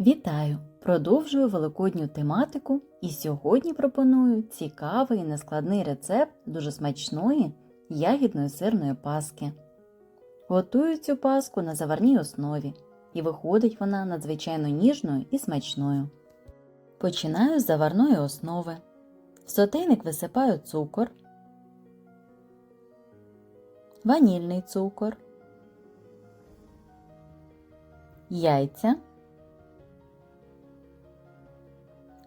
Вітаю! Продовжую великодню тематику і сьогодні пропоную цікавий і нескладний рецепт дуже смачної ягідної сирної паски. Готую цю паску на заварній основі і виходить вона надзвичайно ніжною і смачною. Починаю з заварної основи. В сотейник висипаю цукор, ванільний цукор, яйця.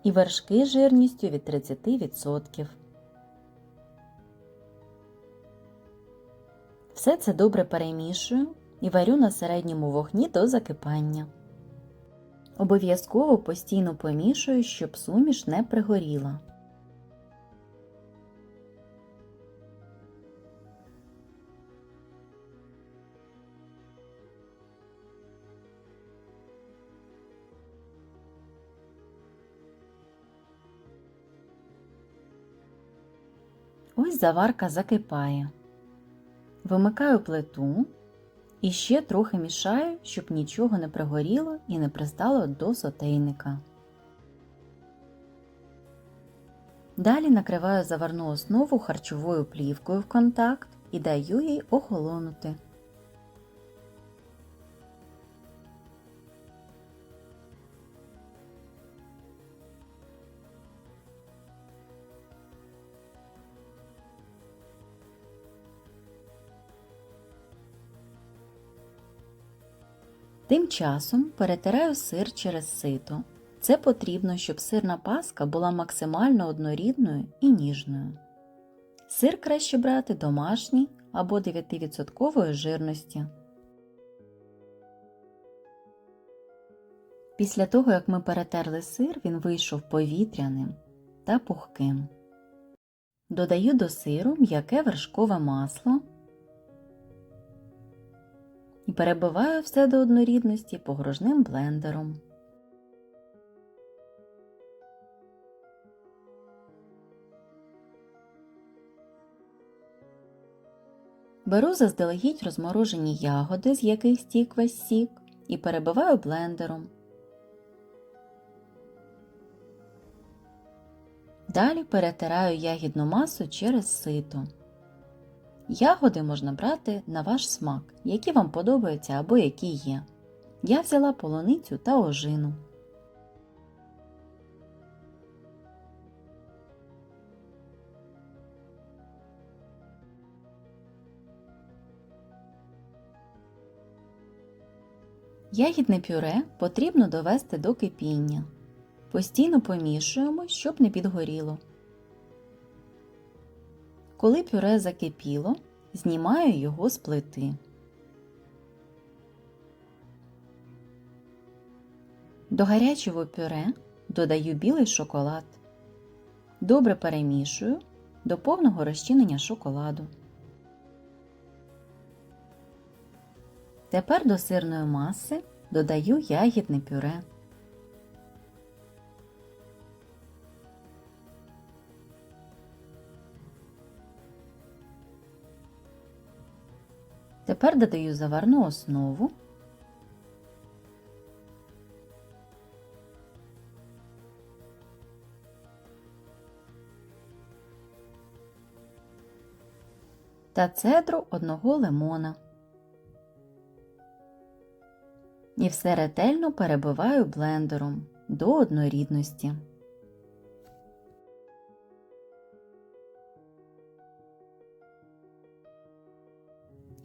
І вершки жирністю від 30%. Все це добре перемішую і варю на середньому вогні до закипання. Обов'язково постійно помішую, щоб суміш не пригоріла. Ось заварка закипає. Вимикаю плиту і ще трохи мішаю, щоб нічого не пригоріло і не пристало до сотейника. Далі накриваю заварну основу харчовою плівкою в контакт і даю їй охолонути. Тим часом перетираю сир через сито. Це потрібно, щоб сирна паска була максимально однорідною і ніжною. Сир краще брати домашній або 9% жирності. Після того, як ми перетерли сир, він вийшов повітряним та пухким. Додаю до сиру м'яке вершкове масло і перебиваю все до однорідності погружним блендером. Беру заздалегідь розморожені ягоди, з яких стік весь сік, і перебиваю блендером. Далі перетираю ягідну масу через сито. Ягоди можна брати на ваш смак, які вам подобаються або які є. Я взяла полуницю та ожину. Ягідне пюре потрібно довести до кипіння. Постійно помішуємо, щоб не підгоріло. Коли пюре закипіло, знімаю його з плити. До гарячого пюре додаю білий шоколад. Добре перемішую до повного розчинення шоколаду. Тепер до сирної маси додаю ягідне пюре. Тепер додаю заварну основу. Та цедру одного лимона. І все ретельно перебиваю блендером до однорідності.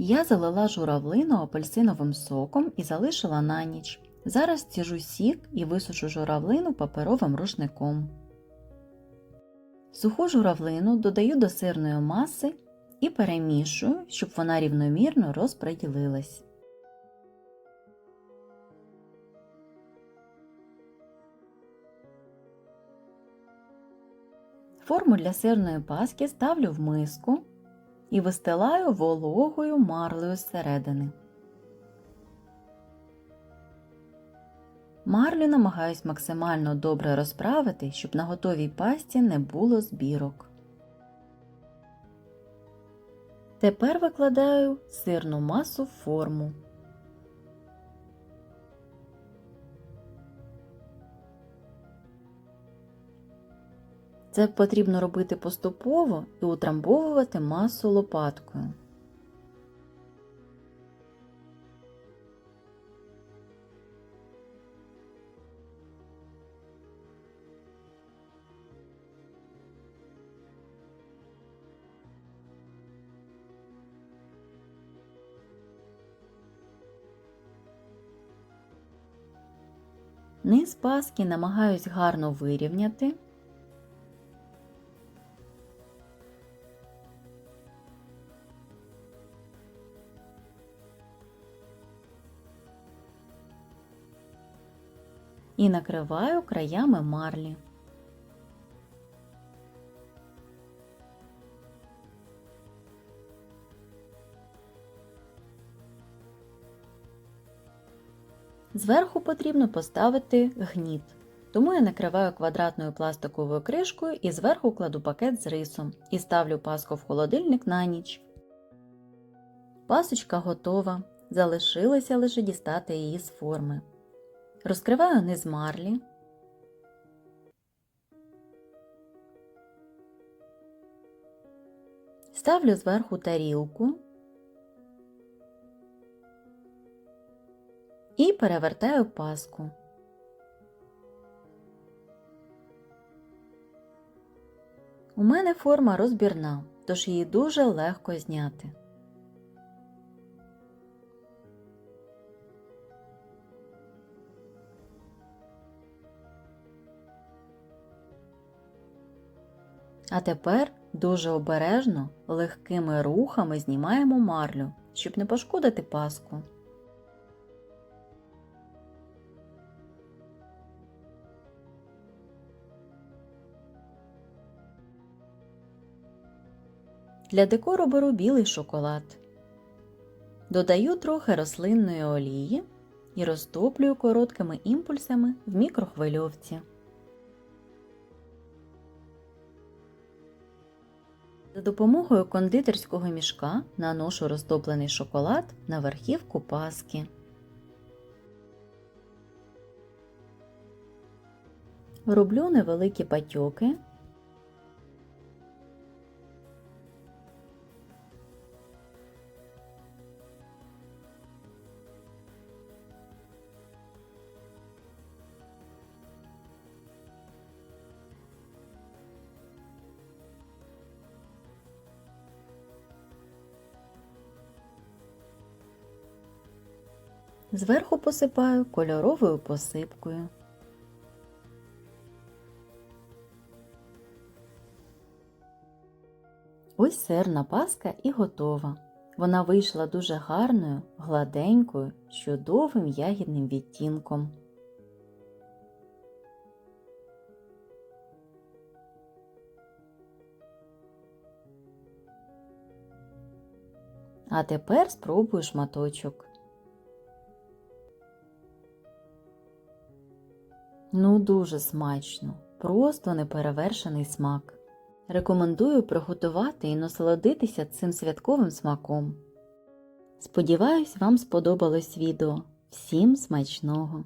Я залила журавлину апельсиновим соком і залишила на ніч. Зараз стіжу сік і висушу журавлину паперовим рушником. Суху журавлину додаю до сирної маси і перемішую, щоб вона рівномірно розподілилась. Форму для сирної паски ставлю в миску і вистилаю вологою марлею зсередини. Марлю намагаюсь максимально добре розправити, щоб на готовій пасті не було збірок. Тепер викладаю сирну масу в форму. Це потрібно робити поступово і утрамбовувати масу лопаткою. Низ паски намагаюсь гарно вирівняти. І накриваю краями марлі. Зверху потрібно поставити гніт, тому я накриваю квадратною пластиковою кришкою і зверху кладу пакет з рисом і ставлю паску в холодильник на ніч. Пасочка готова, залишилося лише дістати її з форми. Розкриваю низ марлі. Ставлю зверху тарілку і перевертаю паску. У мене форма розбірна, тож її дуже легко зняти. А тепер дуже обережно, легкими рухами знімаємо марлю, щоб не пошкодити паску. Для декору беру білий шоколад. Додаю трохи рослинної олії і розтоплюю короткими імпульсами в мікрохвильовці. За допомогою кондитерського мішка наношу розтоплений шоколад на верхівку паски. Роблю невеликі патьоки. Зверху посипаю кольоровою посипкою. Ось сирна паска і готова. Вона вийшла дуже гарною, гладенькою, з чудовим ягідним відтінком. А тепер спробую шматочок. Ну, дуже смачно, просто неперевершений смак. Рекомендую приготувати і насолодитися цим святковим смаком. Сподіваюсь, вам сподобалось відео. Всім смачного!